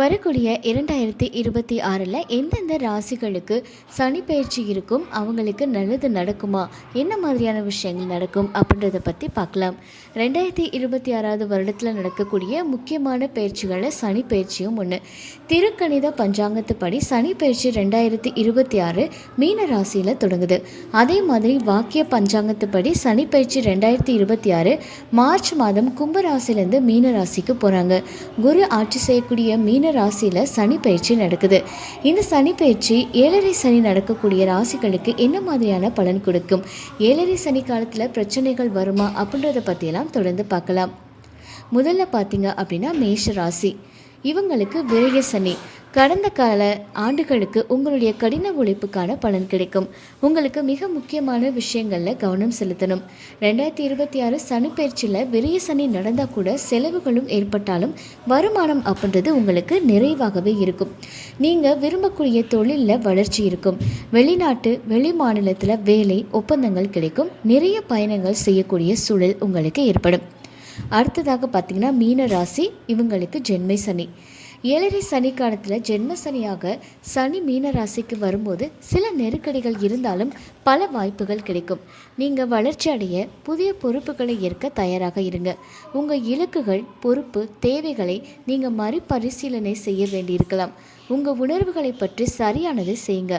வரக்கூடிய இரண்டாயிரத்தி இருபத்தி ஆறில் எந்தெந்த ராசிகளுக்கு சனி பயிற்சி இருக்கும் அவங்களுக்கு நல்லது நடக்குமா? என்ன மாதிரியான விஷயங்கள் நடக்கும் அப்படின்றத பற்றி பார்க்கலாம். ரெண்டாயிரத்தி இருபத்தி ஆறாவது வருடத்தில் நடக்கக்கூடிய முக்கியமான பயிற்சிகளில் சனி பயிற்சியும் ஒன்று திருக்கணித பஞ்சாங்கத்துப்படி சனி பயிற்சி ரெண்டாயிரத்தி இருபத்தி ஆறு மீன ராசியில் தொடங்குது. அதே மாதிரி வாக்கிய பஞ்சாங்கத்துப்படி சனி பயிற்சி ரெண்டாயிரத்தி இருபத்தி ஆறு மார்ச் மாதம் கும்பராசிலேருந்து மீன ராசிக்கு போகிறாங்க குரு ஆட்சி செய்யக்கூடிய மீன ராசியில் சனி பயிற்சி நடக்குது. இந்த சனி பயிற்சி ஏழரை சனி நடக்கக்கூடிய ராசிகளுக்கு என்ன மாதிரியான பலன் கொடுக்கும்? ஏழரை சனி காலத்தில் பிரச்சனைகள் வருமா? அப்படின்றத பற்றியெல்லாம் தொடர்ந்து பார்க்கலாம். முதல்ல பார்த்தீங்க அப்படின்னா மேஷ ராசி. இவங்களுக்கு விரய சனி. கடந்த கால ஆண்டுகளுக்கு உங்களுடைய கடின உழைப்புக்கான பலன் கிடைக்கும். உங்களுக்கு மிக முக்கியமான விஷயங்களில் கவனம் செலுத்தணும். ரெண்டாயிரத்தி இருபத்தி ஆறு சனி பயிற்சியில் விரிய சனி நடந்தால் கூட செலவுகளும் ஏற்பட்டாலும் வருமானம் அப்படின்றது உங்களுக்கு நிறைவாகவே இருக்கும். நீங்கள் விரும்பக்கூடிய தொழிலில் வளர்ச்சி இருக்கும். வெளிநாட்டு வெளி மாநிலத்தில் வேலை ஒப்பந்தங்கள் கிடைக்கும். நிறைய பயணங்கள் செய்யக்கூடிய சூழல் உங்களுக்கு ஏற்படும். அடுத்ததாக பார்த்தீங்கன்னா மீன ராசி இவங்களுக்கு ஜென்மை சனி. ஏழரை சனி காலத்தில் ஜென்ம சனியாக சனி மீன ராசிக்கு வரும்போது சில நெருக்கடிகள் இருந்தாலும் பல வாய்ப்புகள் கிடைக்கும். நீங்கள் வளர்ச்சி அடைய புதிய பொறுப்புகளை ஏற்க தயாராக இருங்க. உங்கள் இலக்குகள் பொறுப்பு தேவைகளை நீங்கள் மறுபரிசீலனை செய்ய வேண்டியிருக்கலாம். உங்கள் உணர்வுகளை பற்றி சரியானதை செய்யுங்க.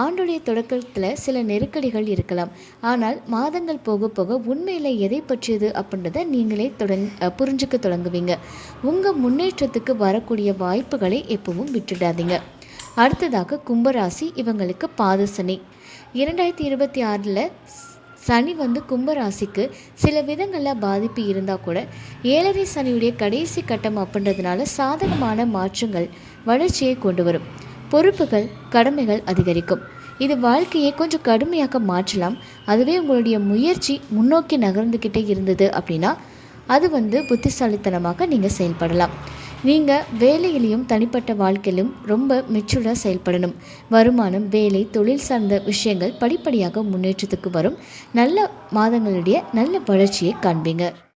ஆண்டுடைய தொடக்கத்தில் சில நெருக்கடிகள் இருக்கலாம். ஆனால் மாதங்கள் போக போக உண்மையில் எதை பற்றியது அப்படின்றத நீங்களே தொடங் புரிஞ்சுக்க தொடங்குவீங்க. உங்கள் முன்னேற்றத்துக்கு வரக்கூடிய வாய்ப்புகளை எப்பவும் விட்டுடாதீங்க. அடுத்ததாக கும்பராசி இவங்களுக்கு பாதசனி. இரண்டாயிரத்தி இருபத்தி ஆறில் சனி வந்து கும்பராசிக்கு சில விதங்களில் பாதிப்பு இருந்தால் கூட ஏழரை சனியுடைய கடைசி கட்டம் அப்படின்றதுனால சாதகமான மாற்றங்கள் வளர்ச்சியை கொண்டு வரும். பொறுப்புகள் கடமைகள் அதிகரிக்கும். இது வாழ்க்கையை கொஞ்சம் கடுமையாக மாற்றலாம். அதுவே உங்களுடைய முயற்சி முன்னோக்கி நகர்ந்துக்கிட்டே இருந்தது அப்படின்னா அது வந்து புத்திசாலித்தனமாக நீங்கள் செயல்படலாம். நீங்கள் வேலையிலையும் தனிப்பட்ட வாழ்க்கையிலும் ரொம்ப மெச்சூர்டாக செயல்படணும். வருமானம் வேலை தொழில் சார்ந்த விஷயங்கள் படிப்படியாக முன்னேற்றத்துக்கு வரும். நல்ல மாதங்களுடைய நல்ல வளர்ச்சியை காண்பீங்க.